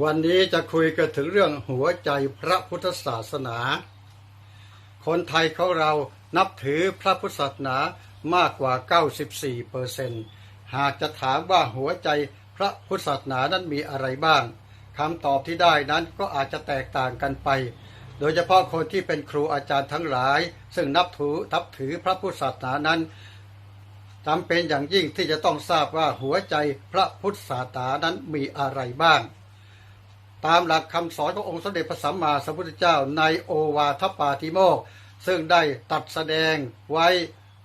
วันนี้จะคุยกันถึงเรื่องหัวใจพระพุทธศาสนา คนไทยของเรานับถือพระพุทธศาสนามากกว่า 94เปอร์เซนหากจะถามว่าหัวใจพระพุทธศาสนานั้นมีอะไรบ้างคำตอบที่ได้นั้นก็อาจจะแตกต่างกันไป โดยเฉพาะคนที่เป็นครูอาจารย์ทั้งหลาย ซึ่งนับถือทับถือพระพุทธศาสนานั้นจำเป็นอย่างยิ่งที่จะต้องทราบว่าหัวใจพระพุทธศาสนานั้นมีอะไรบ้าง ตามหลักคำสอนขององค์สมเด็จพระสัมมาสัมพุทธเจ้าในโอวาทปาติโมก ซึ่งได้ตัดแสดงไว้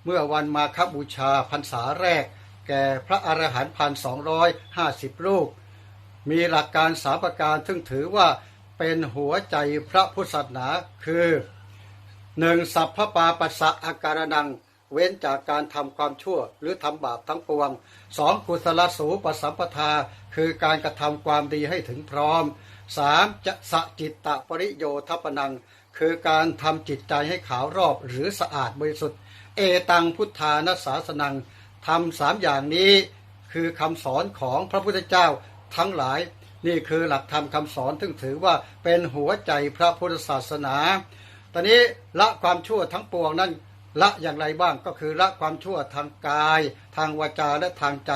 เมื่อวันมาคบูชาพรรษาแรก แก่พระอรหันต์พันสองร้อยห้าสิบรูป มีหลักการสามประการซึ่งถือว่าเป็นหัวใจพระพุทธศาสนาคือหนึ่งสัพพปาปัสสะอาการนัง เว้นจากการทำความชั่วหรือทำบาปทั้งปวงสองกุศลสูปสัมปทา คือการกระทำความดีให้ถึงพร้อม สามจะสะจิตตะปริโยทปนัง คือการทำจิตใจให้ขาวรอบหรือสะอาดบริสุทธิ์ เอตังพุทธานาสาสนังทำสามอย่างนี้คือคำสอนของพระพุทธเจ้าทั้งหลาย นี่คือหลักธรรมคำสอนซึ่งถือว่าเป็นหัวใจพระพุทธศาสนา ตอนนี้ละความชั่วทั้งปวงนั้นละอย่างไรบ้างก็คือละความชั่วทางกาย ทางวาจาและทางใจ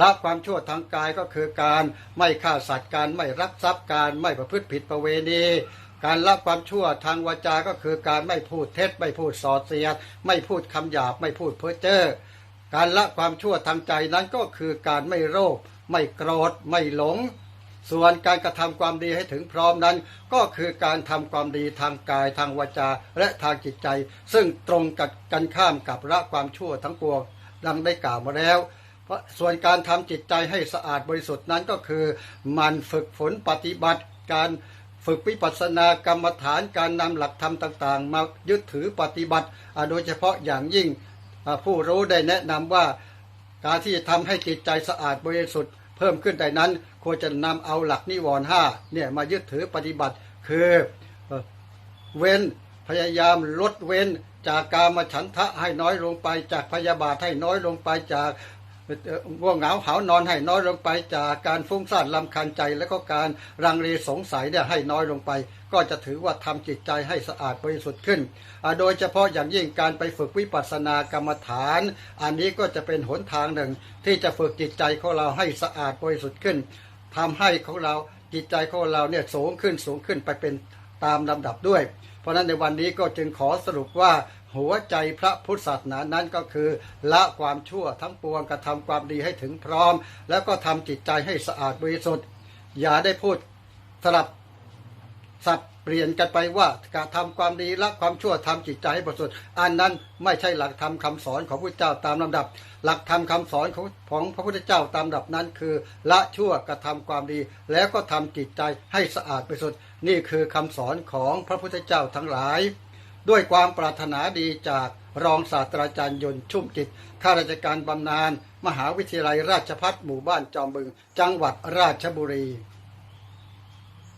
ละความชั่วทางกายก็คือการไม่ฆ่าสัตว์การไม่รักทรัพย์การไม่ประพฤติผิดประเวณี การละความชั่วทางวาจาก็คือการไม่พูดเท็จ ไม่พูดส่อเสียดไม่พูดคำหยาบไม่พูดเพ้อเจ้อการละความชั่วทางใจนั้นก็คือการไม่โลภไม่โกรธไม่หลง ส่วนการกระทำความดีให้ถึงพร้อมนั้น ก็คือการทำความดีทางกายทางวาจาและทางจิตใจ ซึ่งตรงกับกันข้ามกับละความชั่วทั้งปวงดังได้กล่าวมาแล้ว เพราะส่วนการทำจิตใจให้สะอาดบริสุทธิ์นั้นก็คือ มันฝึกฝนปฏิบัติการฝึกวิปัสสนากรรมฐานการนำหลักธรรมต่างๆ มายึดถือปฏิบัติโดยเฉพาะอย่างยิ่งผู้รู้ได้แนะนำว่าการที่จะทำให้จิตใจสะอาดบริสุทธิ์เพิ่มขึ้นได้นั้น ควรจะนำเอาหลักนิวรณ์ห้าเนี่ยมายึดถือปฏิบัติคือเว้นพยายามลดเว้นจากการมาฉันทะให้น้อยลงไปจากพยาบาทให้น้อยลงไปจาก เอ่อง่วงเหงาหานอนให้น้อยลงไปจากการฟุ้งซ่านลำคันใจ แล้วก็การรังเลสงสัยเนี่ยให้น้อยลงไป ก็จะถือว่าทำจิตใจให้สะอาดบริสุทธิ์ขึ้น โดยเฉพาะอย่างยิ่งการไปฝึกวิปัสสนากรรมฐาน อันนี้ก็จะเป็นหนทางหนึ่ง ที่จะฝึกจิตใจของเราให้สะอาดบริสุทธิ์ขึ้นทำให้ของเราจิตใจของเราเนี่ยสูงขึ้นสูงขึ้นไปเป็นตามลำดับด้วย เพราะฉะนั้นในวันนี้ก็จึงขอสรุปว่า หัวใจพระพุทธศาสนานั้นก็คือ ละความชั่วทั้งปวงกระทำความดีให้ถึงพร้อม แล้วก็ทำจิตใจให้สะอาดบริสุทธิ์ อย่าได้พูดสลับสับเปลี่ยนกันไปว่าการทำความดีละความชั่วทำจิตใจให้บริสุทธิ์อันนั้นไม่ใช่หลักธรรมคำสอนของพระเจ้าตามลำดับ หลักธรรมคำสอนของของพระพุทธเจ้าตามลำดับนั้นคือ ละชั่วกระทำความดี แล้วก็ทำจิตใจให้สะอาดบริสุทธิ์นี่คือคำสอนของพระพุทธเจ้าทั้งหลาย ด้วยความปรารถนาดีจากรองศาสตราจารย์ยนต์ชุ่มจิตข้าราชการบำนาญมหาวิทยาลัยราชพัฒหมู่บ้านจอมบึง จังหวัดราชบุรี